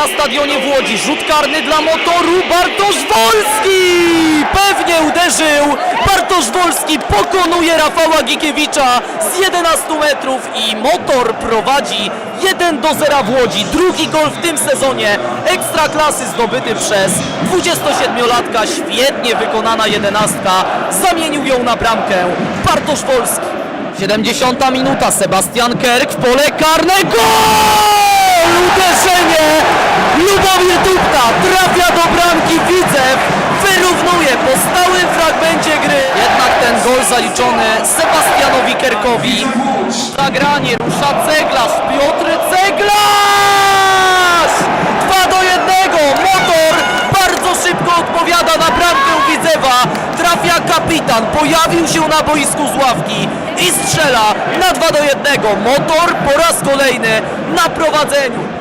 na stadionie w Łodzi. Rzut karny dla motoru. Bartosz Wolski! Pewnie uderzył. Bartosz Wolski pokonuje Rafała Gikiewicza z 11 metrów i motor prowadzi 1 do 0 w Łodzi. Drugi gol w tym sezonie ekstra klasy zdobyty przez 27-latka. Świetnie wykonana jedenastka. Zamienił ją na bramkę Bartosz Wolski. 70 minuta. Sebastian Kerk w pole karne. Gol! Zaliczony Sebastianowi Kerkowi. Zagranie rusza Ceglarz. Piotr Ceglarz! 2 do 1. Motor bardzo szybko odpowiada na bramkę Widzewa. Trafia kapitan. Pojawił się na boisku z ławki i strzela na 2 do 1. Motor po raz kolejny na prowadzeniu.